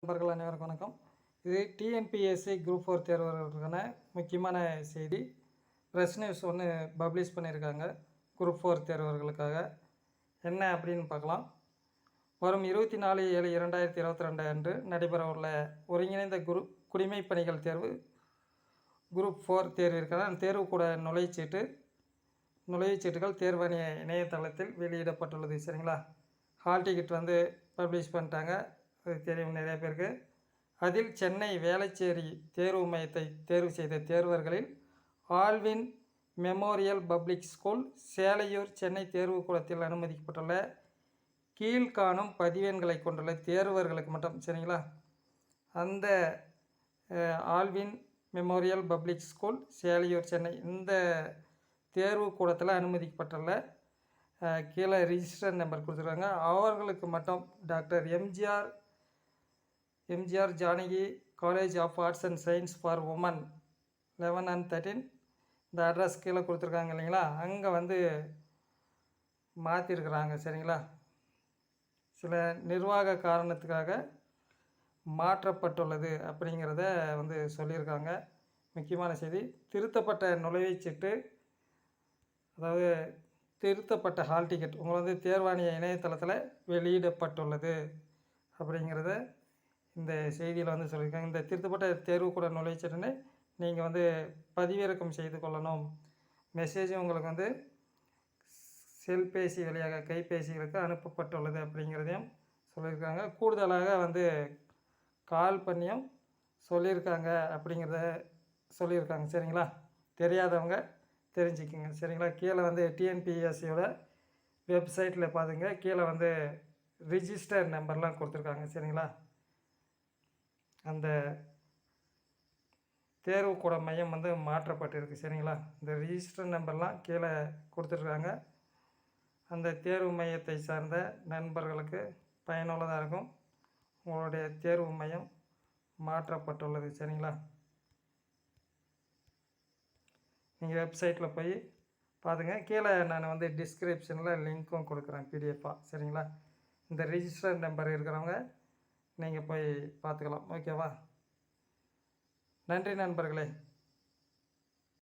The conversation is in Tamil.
நண்பர்கள் அனைவருக்கும் வணக்கம். இது டிஎன்பிஎஸ்சி குரூப் ஃபோர் தேர்வர்களுக்கான முக்கியமான செய்தி. ப்ரெஸ் நியூஸ் ஒன்று பப்ளிஷ் பண்ணியிருக்காங்க. குரூப் ஃபோர் தேர்வர்களுக்காக. என்ன அப்படின்னு பார்க்கலாம். வரும் இருபத்தி நாலு ஏழு இரண்டாயிரத்தி இருபத்தி ரெண்டு அன்று நடைபெற உள்ள ஒருங்கிணைந்த குரு குடிமைப் பணிகள் தேர்வு. குரூப் ஃபோர் தேர்வு அந்த தேர்வு கூட நுழைவுச்சீட்டு நுழைவுச்சீட்டுகள் தேர்வாணைய இணையதளத்தில் வெளியிடப்பட்டுள்ளது. சரிங்களா? ஹால் டிக்கெட் வந்து பப்ளிஷ் பண்ணிட்டாங்க. தெரியும் நிறைய பேருக்கு. அதில் சென்னை வேளச்சேரி தேர்வு மையத்தை தேர்வு செய்த தேர்வர்களில் Alwin memorial public school Selaiyur Chennai தேர்வு கூடத்தில் அனுமதிக்கப்பட்டுள்ள கீழ்காணும் பதிவெண்களை கொண்டுள்ள தேர்வர்களுக்கு மட்டும் சரிங்களா? அந்த Alwin memorial public school Selaiyur Chennai இந்த தேர்வு கூடத்தில் அனுமதிக்கப்பட்டுள்ள கீழே ரிஜிஸ்டர் நம்பர் கொடுத்துருக்காங்க. அவர்களுக்கு மட்டும் doctor MGR MGR Janaki college of arts and science for women eleven and thirteen இந்த அட்ரஸ் கீழே கொடுத்துருக்காங்க இல்லைங்களா? அங்கே வந்து மாற்றிருக்கிறாங்க சரிங்களா? சில நிர்வாக காரணத்துக்காக மாற்றப்பட்டுள்ளது அப்படிங்கிறத வந்து சொல்லியிருக்காங்க. முக்கியமான செய்தி திருத்தப்பட்ட நுழைவுச்சீட்டு அதாவது திருத்தப்பட்ட ஹால் டிக்கெட் உங்களை வந்து தேர்வாணைய இணையதளத்தில் வெளியிடப்பட்டுள்ளது அப்படிங்கிறத இந்த செய்தியில் வந்து சொல்லியிருக்காங்க. இந்த திருத்தப்பட்ட தேர்வுக்கூட நுழைவுச்சீட்டுன்னு நீங்கள் வந்து பதிவிறக்கம் செய்து கொள்ளணும். மெசேஜ் உங்களுக்கு வந்து செல்பேசி வழியாக கைபேசிகளுக்கு அனுப்பப்பட்டுள்ளது அப்படிங்கிறதையும் சொல்லியிருக்காங்க. கூடுதலாக வந்து கால் பண்ணியும் சொல்லியிருக்காங்க அப்படிங்கிறத சொல்லியிருக்காங்க. சரிங்களா? தெரியாதவங்க தெரிஞ்சுக்கோங்க. சரிங்களா? கீழே வந்து டிஎன்பிஎஸ்சியோட வெப்சைட்டில் பார்த்துங்க கீழே வந்து ரிஜிஸ்டர் நம்பர்லாம் கொடுத்துருக்காங்க. சரிங்களா? அந்த தேர்வுக்கூட மையம் வந்து மாற்றப்பட்டிருக்கு சரிங்களா? இந்த ரிஜிஸ்டர் நம்பர்லாம் கீழே கொடுத்துருக்காங்க. அந்த தேர்வு மையத்தை சார்ந்த நண்பர்களுக்கு பயனுள்ளதாக இருக்கும். உங்களுடைய தேர்வு மையம் மாற்றப்பட்டுள்ளது சரிங்களா? நீங்கள் வெப்சைட்டில் போய் பாருங்க கீழே நான் வந்து டிஸ்கிரிப்ஷனில் லிங்க்கும் கொடுக்குறேன் பிடிஎஃபாக சரிங்களா? இந்த ரிஜிஸ்டர் நம்பர் இருக்கிறவங்க நீங்கள் போய் பார்த்துக்கலாம் ஓகேவா நன்றி நண்பர்களே.